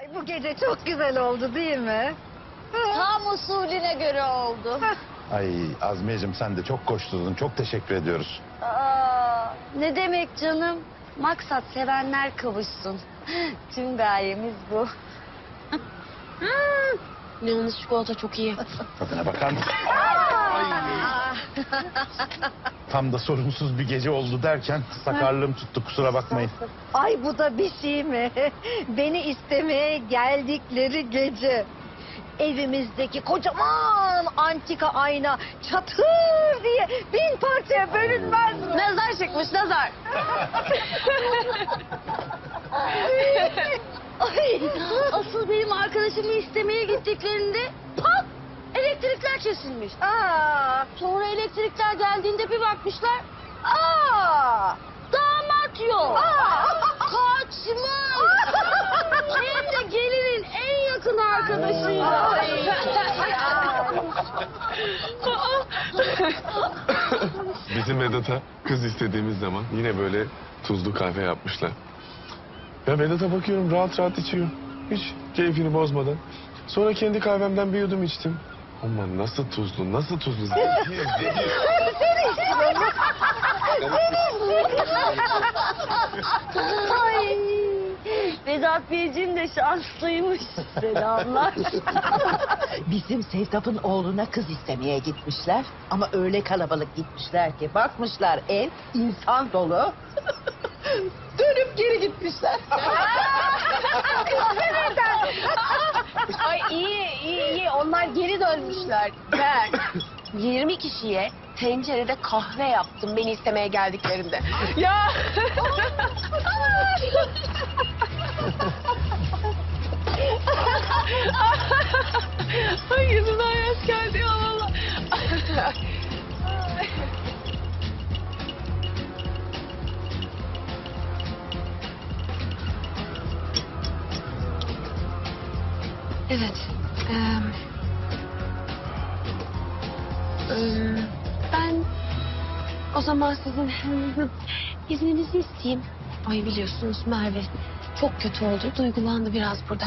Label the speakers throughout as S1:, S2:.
S1: Ay bu gece çok güzel oldu değil mi?
S2: Tam usulüne göre oldu.
S3: Ay Azmiyeciğim sen de çok koşturdun. Çok teşekkür ediyoruz.
S2: Aa, ne demek canım? Maksat sevenler kavuşsun. Tüm gayemiz bu.
S4: Yalnız çikolata çok iyi.
S3: Tadına bakar mısın? Tam da sorunsuz bir gece oldu derken sakarlığım tuttu kusura bakmayın.
S1: Ay bu da bir şey mi? Beni istemeye geldikleri gece. Evimizdeki kocaman antika ayna çatır diye bin parçaya bölünmez mi?
S4: Nazar çıkmış nazar.
S2: Ay, asıl benim arkadaşımı istemeye gittiklerinde pat elektrikler kesilmiş.
S1: Aa,
S2: Sonra elektrikler geldiğinde bir bakmışlar
S1: aa,
S2: damat yok.
S1: aa.
S2: Kaçmış. Hem de gelinin en yakın arkadaşıyla.
S5: Bizim Vedat'a kız istediğimiz zaman yine böyle tuzlu kahve yapmışlar. Ya Vedat'a bakıyorum rahat rahat içiyor. Hiç keyfini bozmadan. Sonra kendi kahvemden bir yudum içtim. Aman nasıl tuzlu, nasıl tuzlu. Zehir, zehir.
S2: Ay, Vedat Beyciğim de şanslıymış. Selamlar.
S6: Bizim Sevtap'ın oğluna kız istemeye gitmişler. Ama öyle kalabalık gitmişler ki bakmışlar ev insan dolu. Dönüp geri gitmişler.
S4: İyi iyi iyi onlar geri dönmüşler. Ben 20 kişiye tencerede kahve yaptım beni istemeye geldiklerinde. Ya. Ay yüzümden yaş geldi ya valla. Evet. eee, eee, ben o zaman sizin izninizi isteyeyim. Ay biliyorsunuz Merve çok kötü oldu. Duygulandı biraz burada.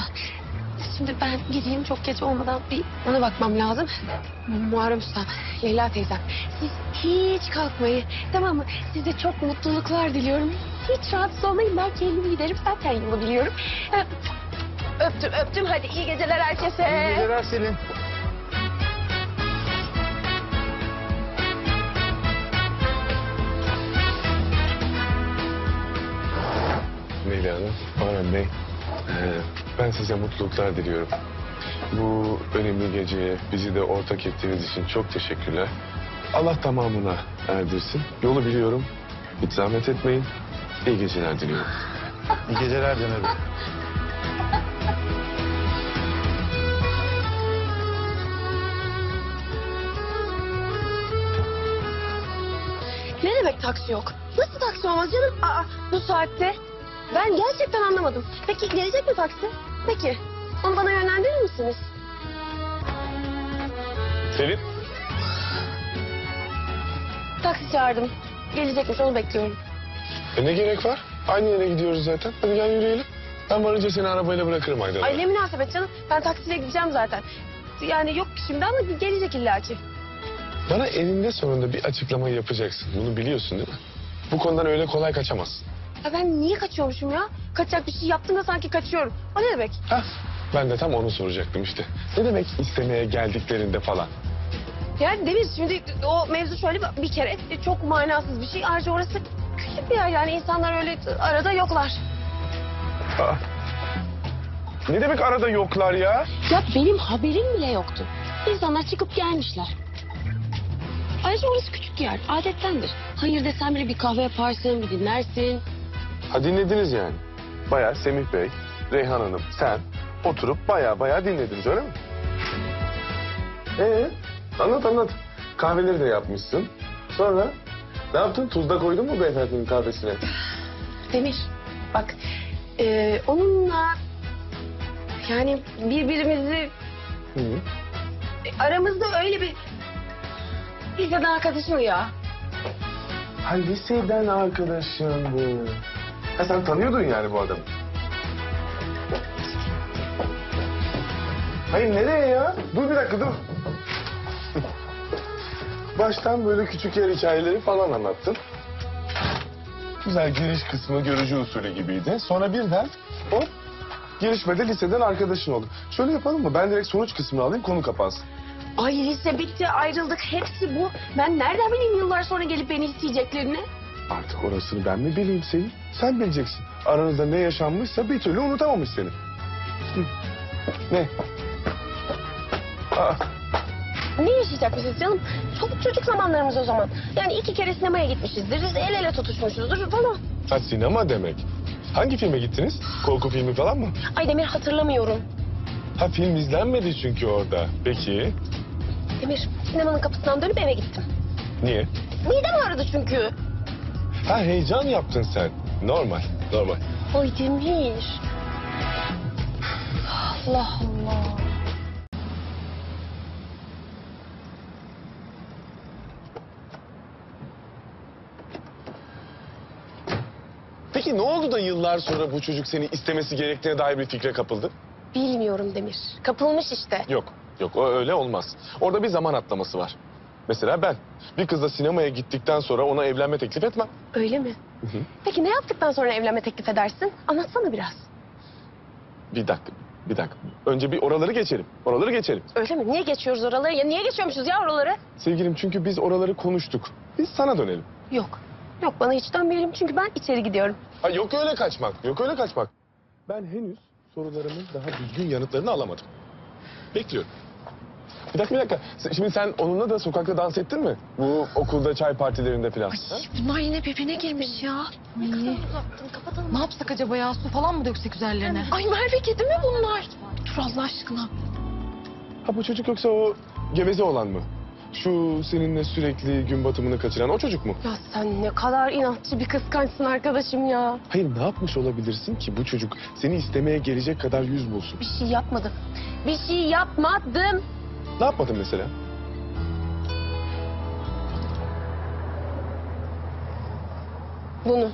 S4: Şimdi ben gideyim çok geç olmadan bir ona bakmam lazım. Muharrem Usta, Leyla teyzem. Siz hiç kalkmayın. Tamam mı? Size çok mutluluklar diliyorum. Hiç rahatsız olmayın. Ben kendim giderim. Zaten yolu biliyorum. Ee, Öptüm öptüm. Hadi iyi geceler herkese.
S3: İyi geceler Selin.
S5: Leyla Hanım, Muharrem Bey. ee, ben size mutluluklar diliyorum. Bu önemli geceye bizi de ortak ettiğiniz için çok teşekkürler. Allah tamamına erdirsin. Yolu biliyorum. Hiç zahmet etmeyin. İyi geceler diliyorum.
S3: İyi geceler Caner'im.
S4: Ne demek taksi yok? Nasıl taksi olmaz canım? Aa, bu saatte. Ben gerçekten anlamadım. Peki gelecek mi taksi? Peki. Onu bana yönlendirir misiniz?
S5: Selin.
S4: Taksi çağırdım. Gelecekmiş onu bekliyorum.
S5: E ne gerek var? Aynı yere gidiyoruz zaten. Hadi gel yürüyelim. Ben varınca seni arabayla bırakırım Aydan'a.
S4: Ay ne münasebet canım. Ben taksiyle gideceğim zaten. Yani yok şimdi ama gelecek illaki.
S5: Bana eninde sonunda bir açıklama yapacaksın. Bunu biliyorsun değil mi? Bu konudan öyle kolay kaçamazsın.
S4: Ya ben niye kaçıyormuşum ya? Kaçacak bir şey yaptım da sanki kaçıyorum. O ne demek?
S5: Hah, ben de tam onu soracaktım işte. Ne demek istemeye geldiklerinde falan?
S4: Yani Demir şimdi o mevzu şöyle bir- bir kere e, çok manasız bir şey. Ayrıca orası küçük bir yer yani insanlar öyle arada yoklar.
S5: Aa. Ne demek arada yoklar ya?
S4: Ya benim haberim bile yoktu. İnsanlar çıkıp gelmişler. Ayrıca orası küçük yer. Adettendir. Hayır desem bile bir kahve yaparsın, bir dinlersin.
S5: Ha dinlediniz yani. Bayağı Semih Bey, Reyhan Hanım, sen oturup bayağı bayağı dinlediniz öyle mi? Ee, anlat anlat. Kahveleri de yapmışsın. Sonra ne yaptın? Tuzda koydun mu beyefendinin kahvesine?
S4: Demir, bak e, onunla yani birbirimizi
S5: Hı.
S4: e, aramızda öyle bir liseden arkadaşım ya.
S5: Ha liseden arkadaşın bu. Ha sen tanıyordun yani bu adamı. Hayır nereye ya? Dur bir dakika dur. Baştan böyle küçük yer hikayeleri falan anlattın. Güzel giriş kısmı görücü usulü gibiydi. Sonra birden hop girişmede liseden arkadaşın oldu. Şöyle yapalım mı? Ben direkt sonuç kısmını alayım konu kapansın.
S4: Ay lise bitti ayrıldık hepsi bu. Ben nereden bileyim yıllar sonra gelip beni isteyeceklerini?
S5: Artık orasını ben mi bileyim seni? Sen bileceksin. Aranızda ne yaşanmışsa bir türlü unutamamış seni. Hı. Ne? Aa,
S4: Ne yaşayacakmışız canım? Çoluk çocuk zamanlarımız o zaman. Yani iki kere sinemaya gitmişizdir, el ele tutuşmuşuzdur falan.
S5: ha sinema demek. Hangi filme gittiniz? Korku filmi falan mı?
S4: Ay Demir hatırlamıyorum.
S5: Ha film izlenmedi çünkü orada. Peki
S4: Demir sinemanın kapısından dönüp eve gittim.
S5: niye?
S4: Midem ağrıdı çünkü.
S5: Ha heyecan yaptın sen. Normal, normal.
S4: Ay Demir. Allah Allah.
S5: Peki ne oldu da yıllar sonra bu çocuk seni istemesi gerektiğine dair bir fikre kapıldı?
S4: Bilmiyorum Demir. Kapılmış işte.
S5: Yok, yok o öyle olmaz. Orada bir zaman atlaması var. Mesela ben bir kızla sinemaya gittikten sonra ona evlenme teklif etmem.
S4: Öyle mi?
S5: Hı hı.
S4: Peki ne yaptıktan sonra evlenme teklif edersin? Anlatsana biraz.
S5: Bir dakika, bir dakika. Önce bir oraları geçelim. Oraları geçelim.
S4: Öyle mi? Niye geçiyoruz oraları? Ya niye geçiyormuşuz ya oraları?
S5: Sevgilim çünkü biz oraları konuştuk. Biz sana dönelim.
S4: Yok. Yok bana hiç dönmeyelim çünkü ben içeri gidiyorum.
S5: Ha, yok öyle kaçmak, yok öyle kaçmak. Ben henüz sorularımın daha düzgün yanıtlarını alamadım. Bekliyorum. Bir dakika, bir dakika. Şimdi sen onunla da sokakta dans ettin mi? Bu okulda çay partilerinde falan. ha?
S1: Bunlar yine birbirine girmiş ya.
S4: Uzattın kapatalım.
S1: Ne yapsak acaba ya? Su falan mı döksek üzerlerine?
S4: Ay Merve kedi mi bunlar?
S1: Dur Allah aşkına.
S5: Ha bu çocuk yoksa o geveze olan mı? Şu seninle sürekli gün batımını kaçıran o çocuk mu?
S4: Ya sen ne kadar inatçı bir kıskançsın arkadaşım ya.
S5: Hayır ne yapmış olabilirsin ki bu çocuk seni istemeye gelecek kadar yüz bulsun?
S4: Bir şey yapmadım. Bir şey yapmadım.
S5: Ne yapmadın mesela?
S4: Bunu.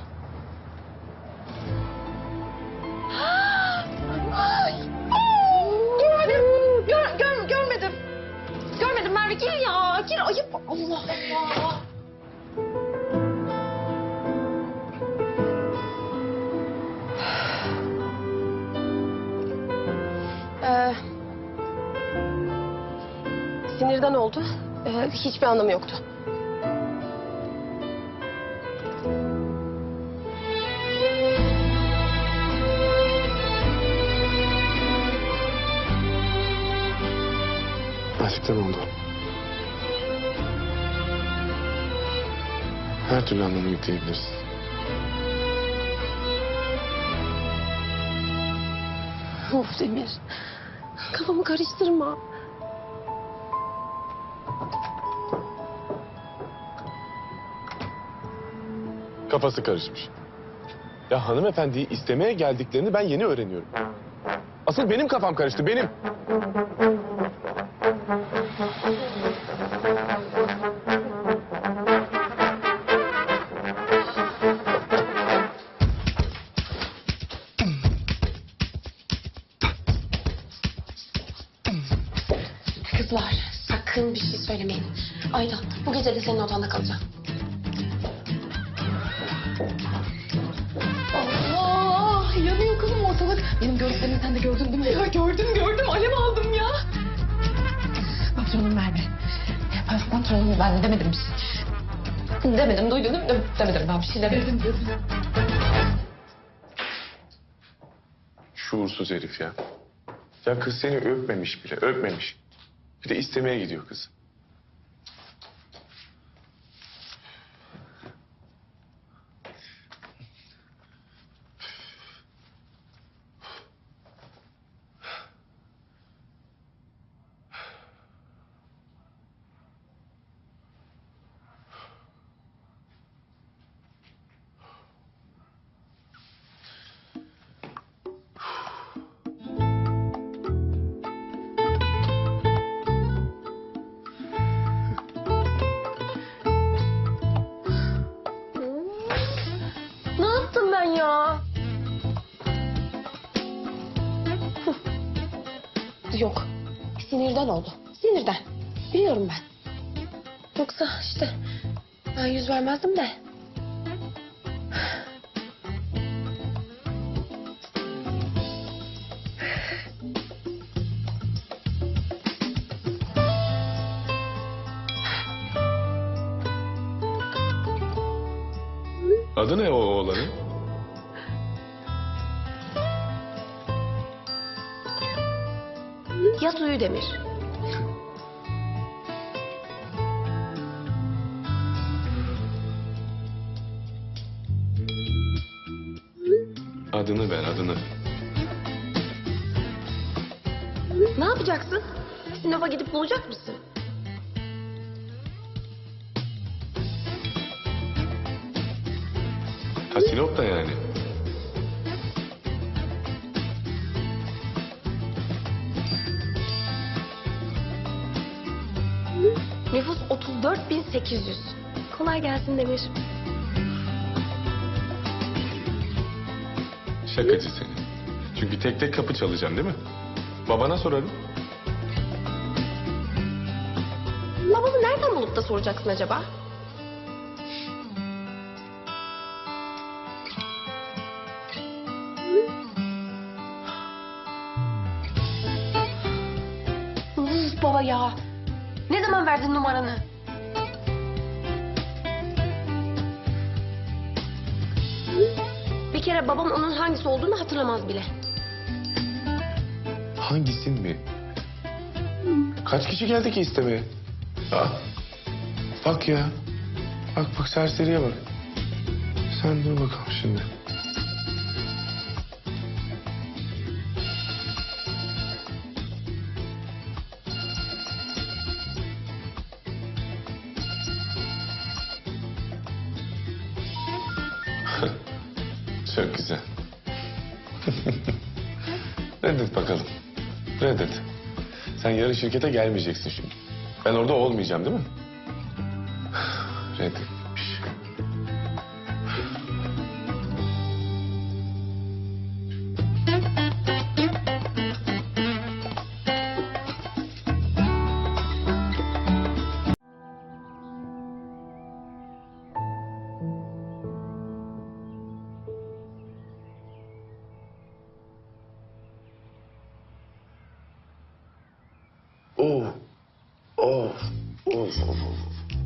S4: Allah Allah. Ee, sinirden oldu. Ee, hiçbir anlamı yoktu.
S5: Türlü anlamı yükleyebiliriz.
S4: Of Demir. Kafamı karıştırma.
S5: Kafası karışmış. Ya hanımefendiyi istemeye geldiklerini ben yeni öğreniyorum. Asıl benim kafam karıştı, benim.
S4: Ayda bu gece de senin odanda kalacağım.
S1: Allah! Yanıyor kızım ortalık. Benim gördüklerimi sen de gördün değil mi? Ya gördüm gördüm. Alev aldım ya. Bak canım Merve. Ben kontrolümü ben demedim bir şey.
S4: Demedim duydun değil mi? Demedim ben bir şey demedim.
S1: Dedim dedim.
S5: Şuursuz herif ya. Ya kız seni öpmemiş bile, öpmemiş. Bir de istemeye gidiyor kız.
S7: Vermezdim de.
S5: Adı ne o oğlanın?
S7: Yat uyu Demir.
S5: Adını ver adını.
S7: Ne yapacaksın? Sinop'a gidip bulacak mısın?
S5: Ha Sinop da yani.
S7: Nüfus 34.800. Kolay gelsin Demir.
S5: Şakacı seni. Çünkü tek tek kapı çalacaksın değil mi? Babana sorarım.
S7: Babamı nereden bulup da soracaksın acaba? Uf baba ya. Ne zaman verdin numaranı? Hangisi olduğunu hatırlamaz bile.
S5: Hangisin mi? Kaç kişi geldi ki istemeye? Ah, bak ya. Bak bak serseriye bak. Sen dur bakalım şimdi. Şirkete gelmeyeceksin şimdi. Ben orada olmayacağım değil mi? そうそうそ
S7: うそう。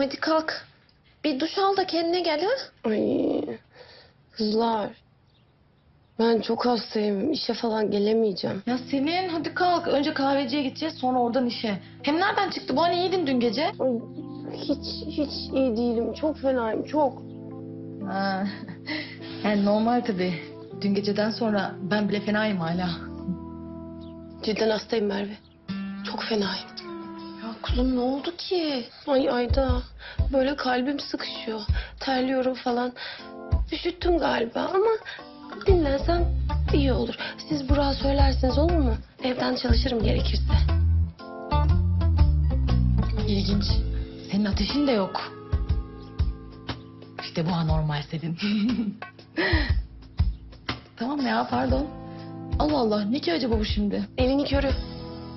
S7: Hadi kalk. Bir duş al da kendine gel ha.
S4: Ay kızlar. Ben çok hastayım. İşe falan gelemeyeceğim.
S8: Ya Selin hadi kalk. Önce kahveciye gideceğiz sonra oradan işe. Hem nereden çıktı bu? Hani iyiydin dün gece.
S4: Ay, hiç hiç iyi değilim. Çok fenayım. Çok.
S8: Ha. Yani normal tabii. Dün geceden sonra ben bile fenayım hala.
S4: Cidden hastayım Merve. Çok fenayım.
S8: Kuzum ne oldu ki?
S4: Ay Ayda. Böyle kalbim sıkışıyor. Terliyorum falan. Üşüttüm galiba ama dinlensem iyi olur. Siz Burak'a söylersiniz olur mu? Evden çalışırım gerekirse.
S8: İlginç. Senin ateşin de yok. İşte bu anormal Selin. tamam ya pardon. Allah Allah ne ki acaba bu şimdi?
S4: Elini körü.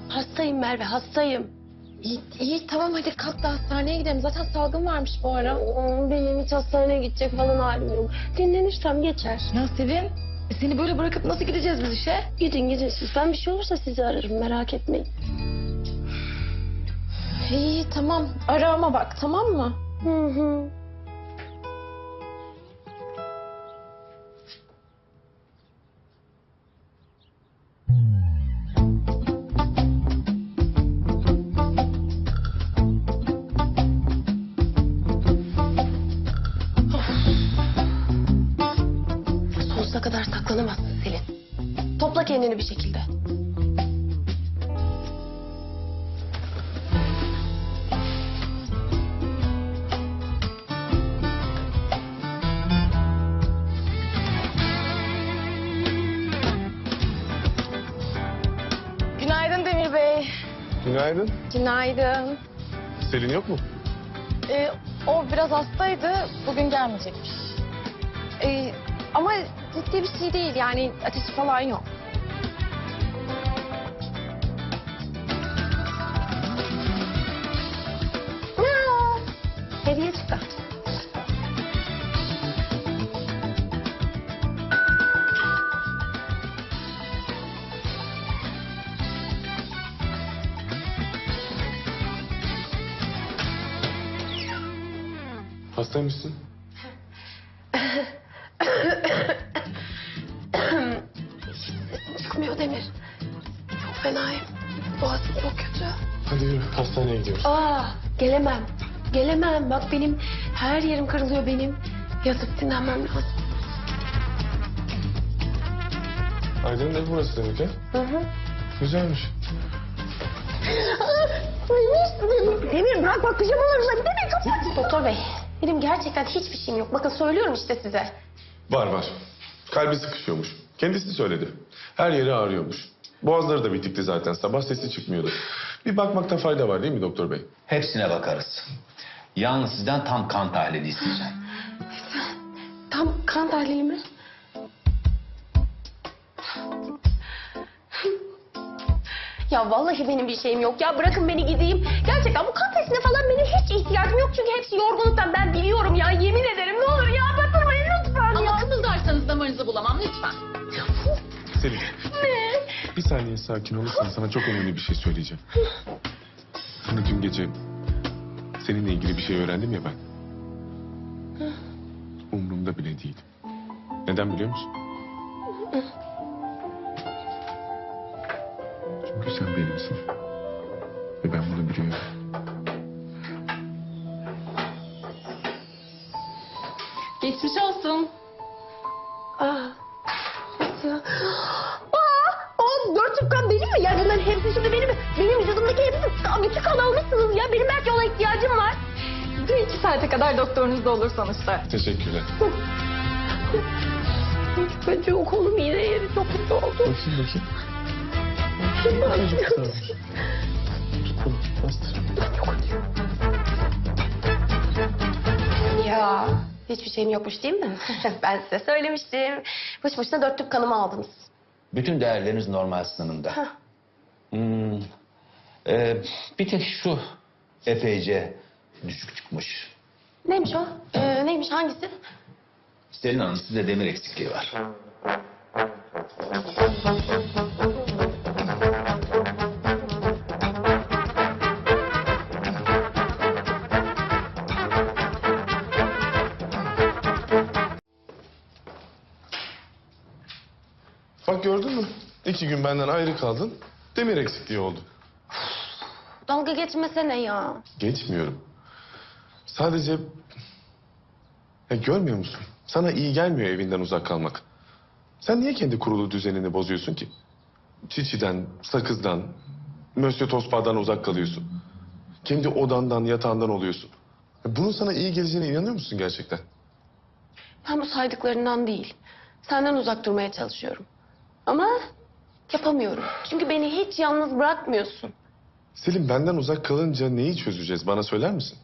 S4: Hastayım Merve hastayım.
S8: İyi, iyi tamam hadi kalk da hastaneye gidelim. Zaten salgın varmış bu ara.
S4: Aa, Benim hiç hastaneye gidecek falan halim yok. Dinlenirsem geçer.
S8: Ya Sevin e seni böyle bırakıp nasıl gideceğiz biz işe?
S4: Gidin gidin siz. Ben bir şey olursa sizi ararım merak etmeyin.
S8: İyi tamam ara ama bak tamam mı?
S4: Hı hı. Kanıtla kendini bir şekilde.
S8: Günaydın Demir Bey.
S5: Günaydın.
S8: Günaydın.
S5: Selin yok mu?
S8: Ee, o biraz hastaydı. Bugün gelmeyecekmiş. Ee, ama ciddi bir şey değil. Yani ateşi falan yok.
S5: Hastaymışsın.
S4: Çıkmıyor Demir. Çok fenayım. Boğazım çok kötü.
S5: Hadi yürü hastaneye gidiyoruz.
S4: Aa, gelemem. Gelemem. Bak benim her yerim kırılıyor benim. Yatıp dinlenmem lazım.
S5: Aydın'ın evi burası demek ha?
S4: Hı hı.
S5: Güzelmiş.
S4: Demir bırak bak pijamalarımla bir Demir kapat. Doktor bey benim gerçekten hiçbir şeyim yok. Bakın söylüyorum işte size.
S5: Var var. Kalbi sıkışıyormuş. Kendisi söyledi. Her yeri ağrıyormuş. Boğazları da bitikti zaten. Sabah sesi çıkmıyordu. Bir bakmakta fayda var değil mi doktor bey?
S9: Hepsine bakarız. Yalnız sizden tam kan tahlili isteyeceğim.
S4: Tam kan tahlili mi? Ya vallahi benim bir şeyim yok. Ya bırakın beni gideyim. Gerçekten bu kan testine falan benim hiç ihtiyacım yok. Çünkü hepsi yorgunluktan ben biliyorum ya. Yemin ederim ne olur ya. Batırmayın lütfen ya.
S2: Ama kımıldarsanız damarınızı bulamam lütfen.
S5: Selin.
S4: Ne?
S5: Bir saniye sakin olursan sana çok önemli bir şey söyleyeceğim. Hani dün gece seninle ilgili bir şey öğrendim ya ben. Umurumda bile değil. Neden biliyor musun? Çünkü sen benimsin. Ve ben bunu biliyorum.
S2: Geçmiş olsun.
S4: Ya? Aa, o dört tüp kan benim mi? Yani bunların hepsi şimdi benim, benim vücudumdaki hepsi kan, bütün kan almışsınız ya. Benim belki ona ihtiyacım var.
S8: Bir iki saate kadar doktorunuzda olur sonuçta.
S5: Teşekkürler.
S4: Ben çok kolum yine yeri çok kötü oldu.
S5: Bakayım bakayım.
S4: Ya hiçbir şeyim yokmuş değil mi? ben size söylemiştim. Boş boşuna dört tüp kanımı aldınız.
S9: Bütün değerleriniz normal sınırında.
S4: Hah.
S9: Hmm, e, bir tek şu epeyce düşük çıkmış.
S4: Neymiş o? Ee, neymiş hangisi?
S9: Selin Hanım sizde demir eksikliği var.
S5: Bak gördün mü? İki gün benden ayrı kaldın. Demir eksikliği oldu.
S4: Dalga geçmesene ya.
S5: Geçmiyorum. Sadece... Ya görmüyor musun? Sana iyi gelmiyor evinden uzak kalmak. Sen niye kendi kurulu düzenini bozuyorsun ki? Çiçiden, sakızdan, Mösyö Tospa'dan uzak kalıyorsun. Kendi odandan, yatağından oluyorsun. Ya Bunun sana iyi geleceğine inanıyor musun gerçekten?
S4: Ben bu saydıklarından değil. Senden uzak durmaya çalışıyorum. Ama yapamıyorum. Çünkü beni hiç yalnız bırakmıyorsun.
S5: Selim benden uzak kalınca neyi çözeceğiz? Bana söyler misin?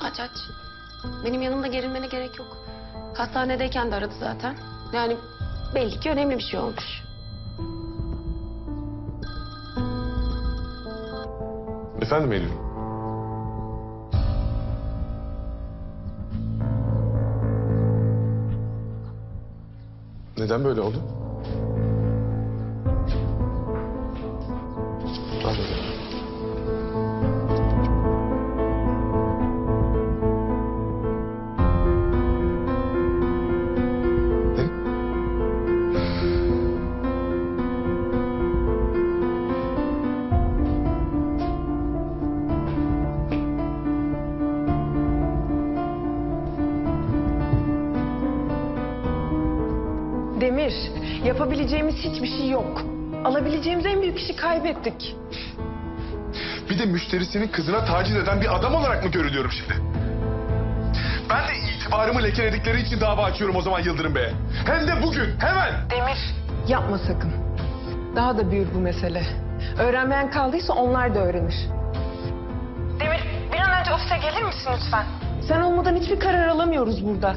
S4: Aç aç. Benim yanımda gerilmene gerek yok. Hastanedeyken de aradı zaten. Yani belli ki önemli bir şey olmuş.
S5: Efendim Eylül? Neden böyle oldu?
S10: Demir, yapabileceğimiz hiçbir şey yok. Alabileceğimiz en büyük işi kaybettik.
S5: Bir de müşterisinin kızına taciz eden bir adam olarak mı görülüyorum şimdi? Ben de itibarımı lekeledikleri için dava açıyorum o zaman Yıldırım Bey'e. Hem de bugün, hemen.
S10: Yapma sakın. Daha da büyür bu mesele. Öğrenmeyen kaldıysa onlar da öğrenir. Demir, bir an önce ofise gelir misin lütfen? Sen olmadan hiçbir karar alamıyoruz burada.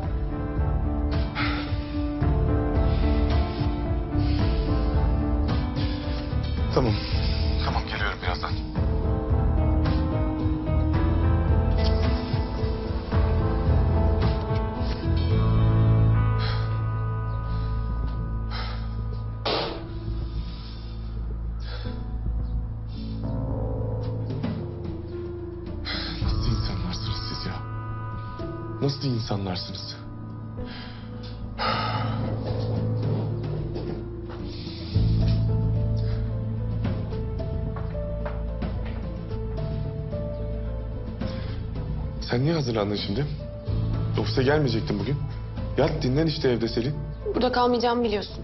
S5: Nasıl insanlarsınız? Sen niye hazırlandın şimdi? Ofise gelmeyecektin bugün. Yat dinlen işte evde Selin.
S4: Burada kalmayacağımı biliyorsun.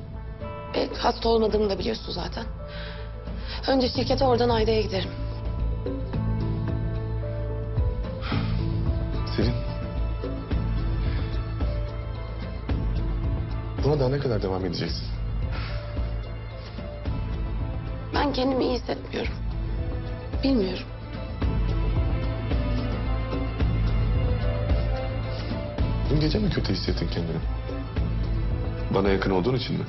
S4: E, hasta olmadığımı da biliyorsun zaten. Önce şirkete oradan Ayda'ya giderim.
S5: Buna daha ne kadar devam edeceksin?
S4: Ben kendimi iyi hissetmiyorum. Bilmiyorum.
S5: Dün gece mi kötü hissettin kendini? Bana yakın olduğun için mi?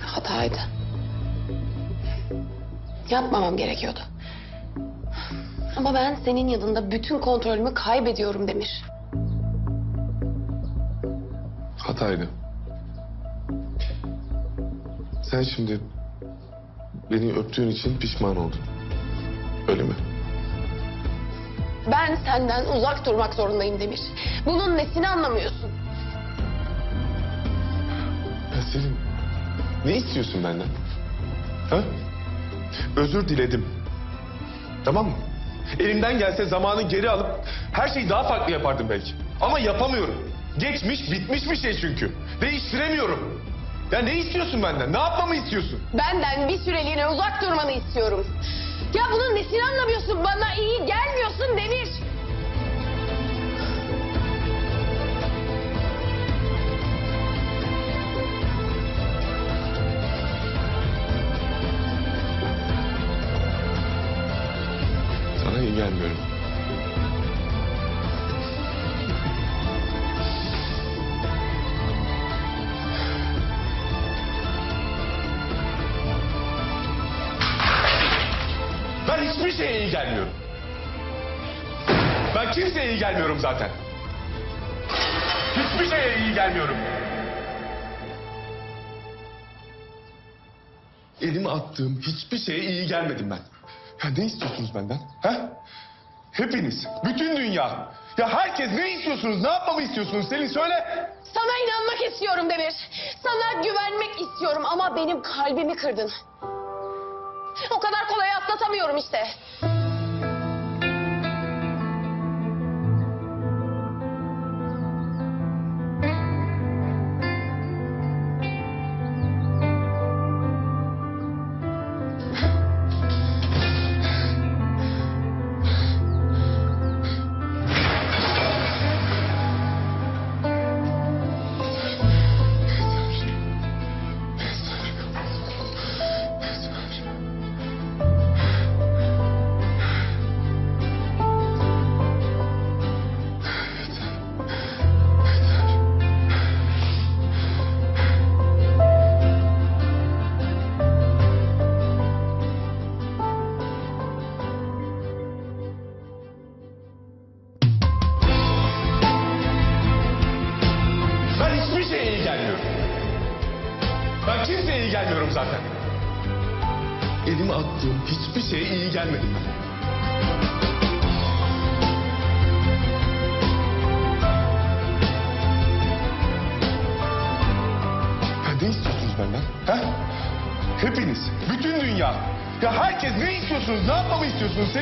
S4: Hataydı. Yapmamam gerekiyordu. Ama ben senin yanında bütün kontrolümü kaybediyorum Demir.
S5: Hataydı. Sen şimdi beni öptüğün için pişman oldun. Öyle mi?
S4: Ben senden uzak durmak zorundayım Demir. Bunun nesini anlamıyorsun?
S5: Ya Selin, ne istiyorsun benden? Ha? Özür diledim. Tamam mı? Elimden gelse zamanı geri alıp her şeyi daha farklı yapardım belki. Ama yapamıyorum. Geçmiş, bitmiş bir şey çünkü. Değiştiremiyorum. Ya ne istiyorsun benden? Ne yapmamı istiyorsun?
S4: Benden bir süreliğine uzak durmanı istiyorum. Ya bunun nesini anlamıyorsun? Bana iyi gelmiyorsun Demir.
S5: Sana iyi gelmiyorum. İyi gelmiyorum. Ben kimseye iyi gelmiyorum zaten. Hiçbir şeye iyi gelmiyorum. Elime attığım hiçbir şeye iyi gelmedim ben. Ya ne istiyorsunuz benden? Ha? Hepiniz, bütün dünya. Ya herkes ne istiyorsunuz? Ne yapmamı istiyorsunuz? Selin söyle.
S4: Sana inanmak istiyorum Demir. Sana güvenmek istiyorum ama benim kalbimi kırdın. O kadar kolay atlatamıyorum işte.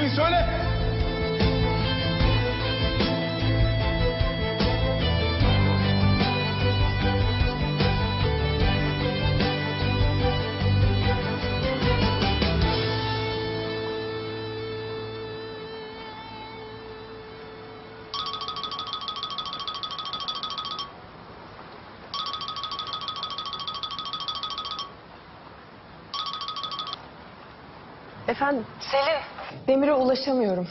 S5: Hadi söyle.
S11: Efendim?
S10: Selim. Demir'e ulaşamıyorum.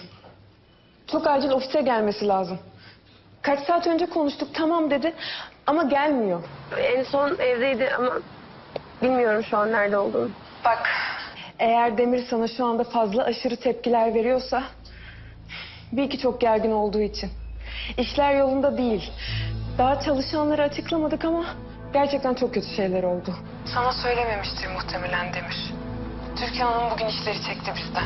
S10: Çok acil ofise gelmesi lazım. Kaç saat önce konuştuk tamam dedi ama gelmiyor.
S11: En son evdeydi ama bilmiyorum şu an nerede olduğunu.
S10: Bak eğer Demir sana şu anda fazla aşırı tepkiler veriyorsa bir ki çok gergin olduğu için. İşler yolunda değil. Daha çalışanları açıklamadık ama gerçekten çok kötü şeyler oldu. Sana söylememiştir muhtemelen Demir. Türkan Hanım bugün işleri çekti bizden.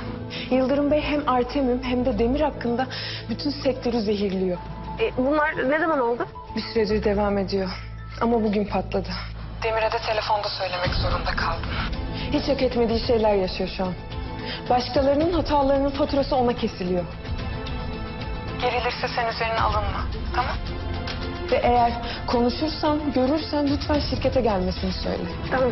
S10: Yıldırım Bey hem Artemim hem de Demir hakkında bütün sektörü zehirliyor.
S11: E, bunlar ne zaman oldu?
S10: Bir süredir devam ediyor. Ama bugün patladı. Demir'e de telefonda söylemek zorunda kaldım. Hiç hak etmediği şeyler yaşıyor şu an. Başkalarının hatalarının faturası ona kesiliyor. Gerilirse sen üzerine alınma. Tamam? Ve eğer konuşursan, görürsen lütfen şirkete gelmesini söyle.
S11: Tamam.